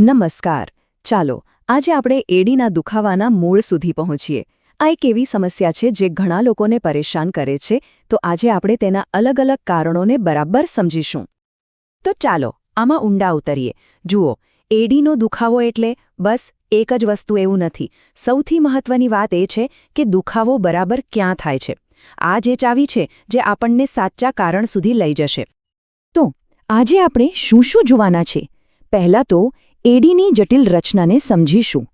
નમસ્કાર. ચાલો, આજે આપણે એડીના દુખાવાના મૂળ સુધી પહોંચીએ. આ એક એવી સમસ્યા છે જે ઘણા લોકોને પરેશાન કરે છે, તો આજે આપણે તેના અલગ અલગ કારણોને બરાબર સમજીશું. તો ચાલો, આમાં ઊંડા ઉતરીએ. જુઓ, એડીનો દુખાવો એટલે બસ એક જ વસ્તુ એવું નથી. સૌથી મહત્વની વાત એ છે કે દુખાવો બરાબર ક્યાં થાય છે. આ જે ચાવી છે જે આપણને સાચા કારણ સુધી લઈ જશે. તો, આજે આપણે શું શું જોવાના છે? પહેલાં તો એડીની જટિલ રચનાને સમજીશું.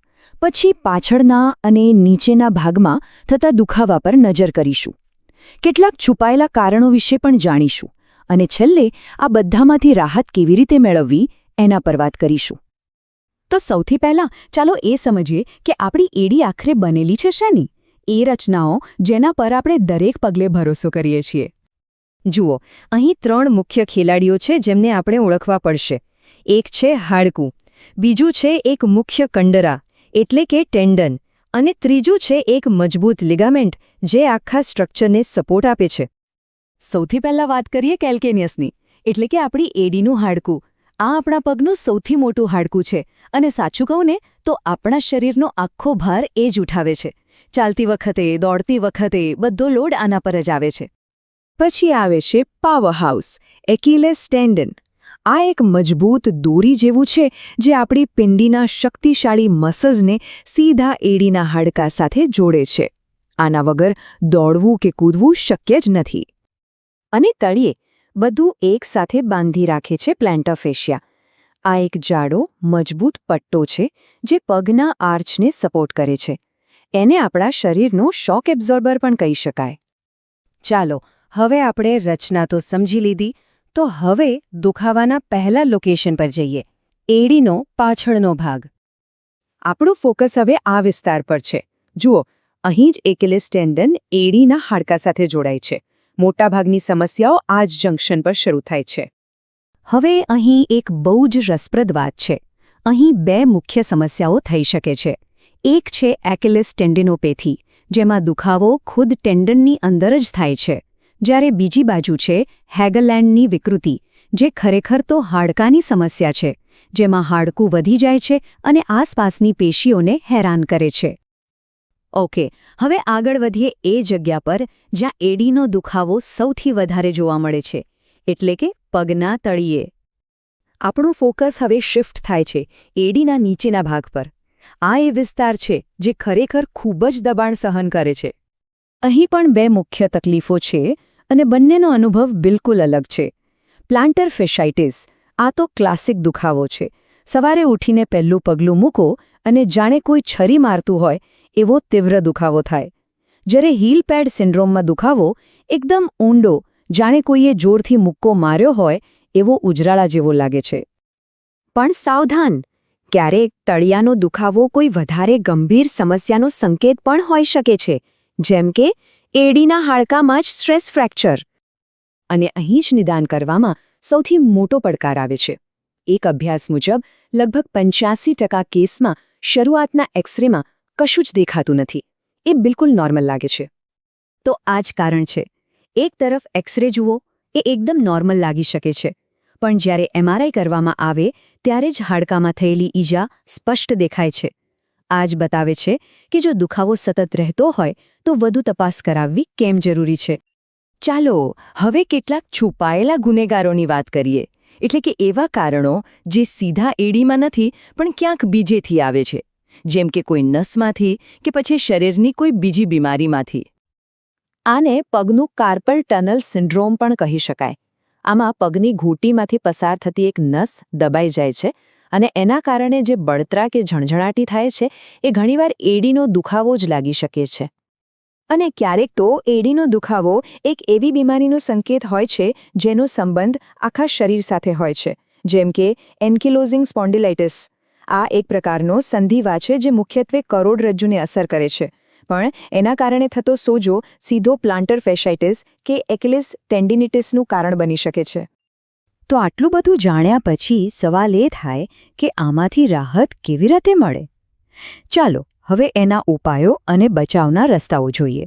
પછી પાછળના અને નીચેના ભાગમાં થતા દુખાવા પર નજર કરીશું. કેટલાક છુપાયેલા કારણો વિશે પણ જાણીશું અને છેલ્લે આ બધામાંથી રાહત કેવી રીતે મેળવવી એના પર વાત કરીશું. તો સૌથી પહેલાં ચાલો એ સમજીએ કે આપણી એડી આખરે બનેલી છે શેની? એ રચનાઓ જેના પર આપણે દરેક પગલે ભરોસો કરીએ છીએ. જુઓ, અહીં ત્રણ મુખ્ય ખેલાડીઓ છે જેમને આપણે ઓળખવા પડશે. એક છે હાડકું. બીજું છે એક મુખ્ય કંડરા એટલે કે ટેન્ડન અને ત્રીજું છે એક મજબૂત લિગામેન્ટ જે આખા સ્ટ્રક્ચરને સપોર્ટ આપે છે. સૌથી પહેલાં વાત કરીએ કેલ્કેનિયસની એટલે કે આપણી એડીનું હાડકું. આ આપણા પગનું સૌથી મોટું હાડકું છે અને સાચું કહું ને તો આપણા શરીરનો આખો ભાર એ જ ઉઠાવે છે. ચાલતી વખતે દોડતી વખતે બધો લોડ આના પર જ આવે છે. પછી આવે છે પાવર હાઉસ એકિલેસ ટેન્ડન. આ એક મજબૂત દોરી જેવું છે, જે આપણી પિંડીના શક્તિશાળી મસલ્સને સીધા એડીના હાડકા સાથે જોડે છે. આના વગર દોડવું કે કૂદવું શક્ય જ નથી. અને તળિયે બધું એક સાથે બાંધી રાખે છે પ્લેન્ટફેશિયા. આ એક જાડો, મજબૂત પટ્ટો છે, જે પગના આર્ચને સપોર્ટ કરે છે. એને આપણા શરીરનો શોક એબ્ઝોર્બર પણ કહી શકાય. ચાલો, હવે આપણે રચના તો સમજી લીધી તો હવે દુખાવાના પહેલા લોકેશન પર જઈએ. એડીનો પાછળનો ભાગ. આપણું ફોકસ હવે આ વિસ્તાર પર છે. જુઓ, અહીં જ એકેલેસ ટેન્ડન એડીના હાડકા સાથે જોડાય છે. મોટાભાગની સમસ્યાઓ આ જ જંકશન પર શરૂ થાય છે. હવે અહીં એક બહુ જ રસપ્રદ વાત છે. અહીં બે મુખ્ય સમસ્યાઓ થઈ શકે છે. એક છે એકેલેસ ટેન્ડિનોપેથી, જેમાં દુખાવો ખુદ ટેન્ડનની અંદર જ થાય છે. જ્યારે બીજી બાજુ છે, હેગલેન્ડની વિકૃતિ, જે ખરેખર તો હાડકાની સમસ્યા છે, જેમાં હાડકું વધી જાય છે અને આસપાસની પેશીઓને હેરાન કરે છે. ઓકે, હવે આગળ વધીએ એ જગ્યા પર જ્યાં એડીનો દુખાવો સૌથી વધારે જોવા મળે છે, એટલે કે પગના તળિયે. આપણું ફોકસ હવે શિફ્ટ થાય છે, એડીના નીચેના ભાગ પર. આ એ વિસ્તાર છે, જે ખરેખર ખૂબ જ દબાણ સહન કરે છે. અહીં પણ બે મુખ્ય તકલીફો છે અને બંનેનો અનુભવ બિલકુલ અલગ છે. પ્લાન્ટર ફેશાઇટિસ આ તો ક્લાસિક દુખાવો છે. સવારે ઉઠીને પહેલું પગલું મૂકો અને જાણે કોઈ છરી મારતું હોય એવો તીવ્ર દુખાવો થાય. જ્યારે હીલ પેડ સિન્ડ્રોમમાં દુખાવો એકદમ ઊંડો, જાણે કોઈએ જોરથી મુક્કો માર્યો હોય એવો ઉજરાળા જેવો લાગે છે. પણ સાવધાન! ક્યારેક તળિયાનો દુખાવો કોઈ વધારે ગંભીર સમસ્યાનો સંકેત પણ હોઈ શકે છે. જેમ કે, એડીના હાડકામાં જ સ્ટ્રેસ ફ્રેક્ચર. અને અહીં જ નિદાન કરવામાં સૌથી મોટો પડકાર આવે છે. એક અભ્યાસ મુજબ, લગભગ પંચ્યાસી ટકા કેસમાં શરૂઆતના એક્સરેમાં કશું જ દેખાતું નથી. એ બિલકુલ નોર્મલ લાગે છે. તો આ જ કારણ છે. એક તરફ એક્સરે જુઓ, એ એકદમ નોર્મલ લાગી શકે છે. પણ જ્યારે એમઆરઆઈ કરવામાં આવે, ત્યારે જ હાડકામાં થયેલી ઈજા સ્પષ્ટ દેખાય છે. આ જ બતાવે છે કે જો દુખાવો સતત રહેતો હોય, તો વધુ તપાસ કરાવવી કેમ જરૂરી છે? ચાલો, હવે કેટલાક છુપાયેલા ગુનેગારોની વાત કરીએ. એટલે કે એવા કારણો જે સીધા એડીમાં નથી, પણ ક્યાંક બીજેથી આવે છે. જેમ કે કોઈ નસમાંથી કે પછી શરીરની કોઈ બીજી બીમારીમાંથી. આને પગનું કાર્પલ ટનલ સિન્ડ્રોમ પણ કહી શકાય. આમાં પગની ઘૂંટીમાંથી પસાર થતી એક નસ દબાઈ જાય છે અને એના કારણે જે બળતરા કે ઝણઝણાટી થાય છે, એ ઘણીવાર એડીનો દુખાવો જ લાગી શકે છે. અને ક્યારેક તો એડીનો દુખાવો એક એવી બીમારીનો સંકેત હોય છે, જેનો સંબંધ આખા શરીર સાથે હોય છે, જેમ કે એન્કિલોઝિંગ સ્પોન્ડિલાઇટિસ. આ એક પ્રકારનો સંધિવા છે, જે મુખ્યત્વે કરોડરજ્જુને અસર કરે છે. પણ એના કારણે થતો સોજો સીધો પ્લાન્ટર ફેશાઇટિસ કે એક્લિસ ટેન્ડિનિટિસનું કારણ બની શકે છે. તો આટલું બધું જાણ્યા પછી સવાલ એ થાય કે આમાંથી રાહત કેવી રીતે મળે? ચાલો, હવે એના ઉપાયો અને બચાવના રસ્તાઓ જોઈએ.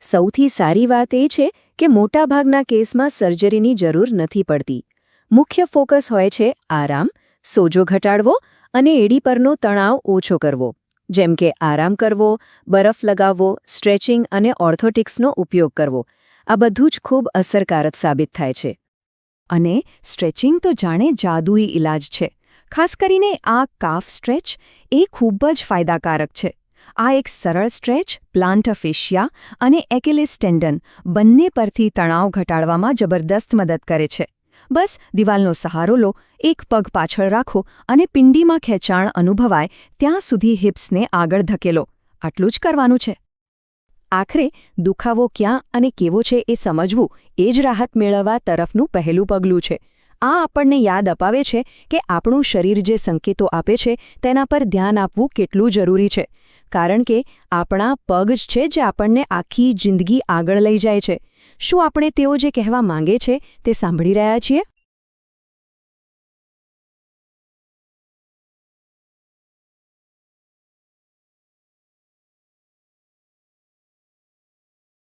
સૌથી સારી વાત એ છે કે મોટાભાગના કેસમાં સર્જરીની જરૂર નથી પડતી. મુખ્ય ફોકસ હોય છે આરામ, સોજો ઘટાડવો અને એડી પરનો તણાવ ઓછો કરવો. જેમ કે આરામ કરવો, બરફ લગાવવો, સ્ટ્રેચિંગ અને ઓર્થોટિક્સનો ઉપયોગ કરવો. આ બધું જ ખૂબ અસરકારક સાબિત થાય છે. અને સ્ટ્રેચિંગ તો જાણે જાદુઈ ઇલાજ છે. ખાસ કરીને આ કાફ સ્ટ્રેચ એ ખૂબ જ ફાયદાકારક છે. આ એક સરળ સ્ટ્રેચ, પ્લાન્ટ ફેશિયા અને એકેલિસ ટેન્ડન બંને પરથી તણાવ ઘટાડવામાં જબરદસ્ત મદદ કરે છે. બસ, દિવાલનો સહારો લો, એક પગ પાછળ રાખો અને પિંડીમાં ખેંચાણ અનુભવાય ત્યાં સુધી હિપ્સને આગળ ધકેલો. આટલું જ કરવાનું છે. આખરે દુખાવો ક્યાં અને કેવો છે એ સમજવું એ જ રાહત મેળવવા તરફનું પહેલું પગલું છે. આ આપણને યાદ અપાવે છે કે આપણું શરીર જે સંકેતો આપે છે તેના પર ધ્યાન આપવું કેટલું જરૂરી છે. કારણ કે આપણા પગ જ છે જે આપણને આખી જિંદગી આગળ લઈ જાય છે. શું આપણે તેઓ જે કહેવા માંગે છે તે સાંભળી રહ્યા છીએ?